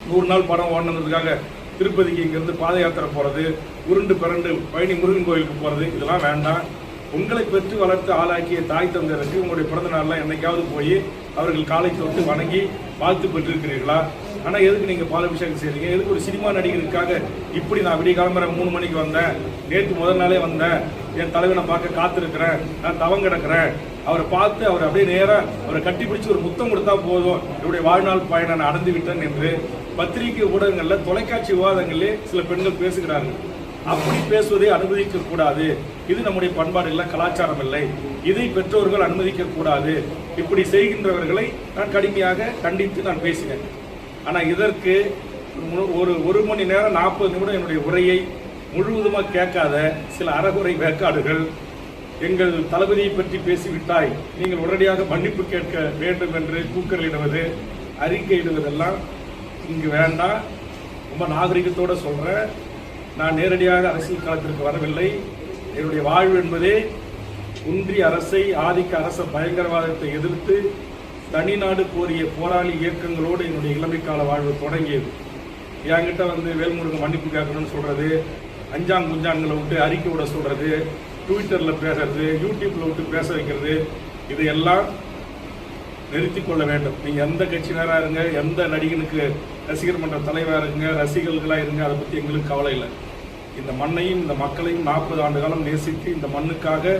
நூறு நாள் படம் ஓடணுங்கிறதுக்காக திருப்பதிக்கு இங்கிருந்து பாத யாத்திரை போறது உருண்டு பிறண்டு பழனி முருகன் கோயிலுக்கு போறது இதெல்லாம் வேண்டாம். உங்களை பெற்று வளர்த்து ஆளாக்கிய தாய் தந்தையருக்கு உங்களுடைய பிறந்த நாள்ல என்னைக்காவது போய் அவர்கள் காலை தொட்டு வணங்கி வாழ்த்து பெற்றிருக்கிறீர்களா? ஆனால் எதுக்கு நீங்கள் பாலாபிஷேகம் செய்கிறீங்க எதுக்கு ஒரு சினிமா நடிகருக்காக இப்படி நான் விடிய கிளம்புற மூணு மணிக்கு வந்தேன். நேற்று முதல் நாளே வந்தேன். என் தலைவனை பார்க்க காத்திருக்கிறேன். நான் தவம் கிடக்கிறேன். அவரை பார்த்து அவர் அப்படியே நேராக அவரை கட்டி ஒரு முத்தம் கொடுத்தா போதும். என்னுடைய வாழ்நாள் பயணம் நான் அடைந்து விட்டேன் என்று பத்திரிகை ஊடகங்களில் தொலைக்காட்சி விவாதங்களிலே சில பெண்கள் பேசுகிறார்கள். அப்படி பேசுவதை அனுமதிக்க கூடாது. இது நம்முடைய பண்பாடு இல்லை கலாச்சாரம் இல்லை இதை பெற்றோர்கள் அனுமதிக்க கூடாது. இப்படி செய்கின்றவர்களை நான் கடுமையாக கண்டித்து நான் பேசினேன். ஆனால் இதற்கு ஒரு ஒரு மணி நேரம் நாற்பது நிமிடம் என்னுடைய உரையை முழுவதுமாக கேட்காத சில அறகுறை வேக்காடுகள் எங்கள் தளபதியை பற்றி பேசிவிட்டாய். நீங்கள் உடனடியாக மன்னிப்பு கேட்க வேண்டும் என்று கூக்கலிடுவது அறிக்கையிடுவதெல்லாம் இங்கு வேண்டாம். ரொம்ப நாகரிகத்தோடு சொல்கிறேன் நான் நேரடியாக அரசியல் காலத்திற்கு வரவில்லை. என்னுடைய வாழ்வு என்பதே ஒன்றிய அரசை ஆதிக்க அரச பயங்கரவாதத்தை எதிர்த்து தனிநாடு கோரிய போராளி இயக்கங்களோடு என்னுடைய இளமை கால வாழ்வு தொடங்கியது. என்கிட்ட வந்து வேல்முருகன் மன்னிப்பு கேட்கணும்னு சொல்கிறது அஞ்சாங் குஞ்சான்களை விட்டு அறிக்கை விட சொல்கிறது ட்விட்டரில் பேசுறது யூடியூப்பில் விட்டு பேச வைக்கிறது இதையெல்லாம் நிறுத்தி கொள்ள வேண்டும். நீங்கள் எந்த கட்சியினராக இருங்க எந்த நடிகனுக்கு ரசிகர் மன்ற தலைவர் இருங்க ரசிகர்களாக இருங்க அதை பற்றி எங்களுக்கு கவலை இல்லை. இந்த மண்ணையும் இந்த மக்களையும் நாற்பது ஆண்டு காலம் நேசித்து இந்த மண்ணுக்காக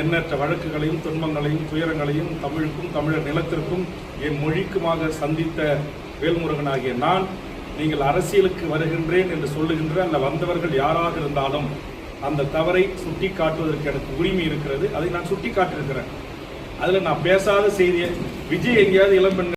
எண்ணற்ற வழக்குகளையும் துன்பங்களையும் துயரங்களையும் தமிழுக்கும் தமிழர் நிலத்திற்கும் என் மொழிக்குமாக சந்தித்த வேல்முருகனாகிய நான் நீங்கள் அரசியலுக்கு வருகின்றேன் என்று சொல்லுகின்ற அந்த வந்தவர்கள் யாராக இருந்தாலும் அந்த தவறை சுட்டி காட்டுவதற்கு எனக்கு உரிமை இருக்கிறது. அதை நான் சுட்டி காட்டியிருக்கிறேன் அதில் நான் பேசாத செய்தியை விஜய் எங்கேயாவது இளம்பெண்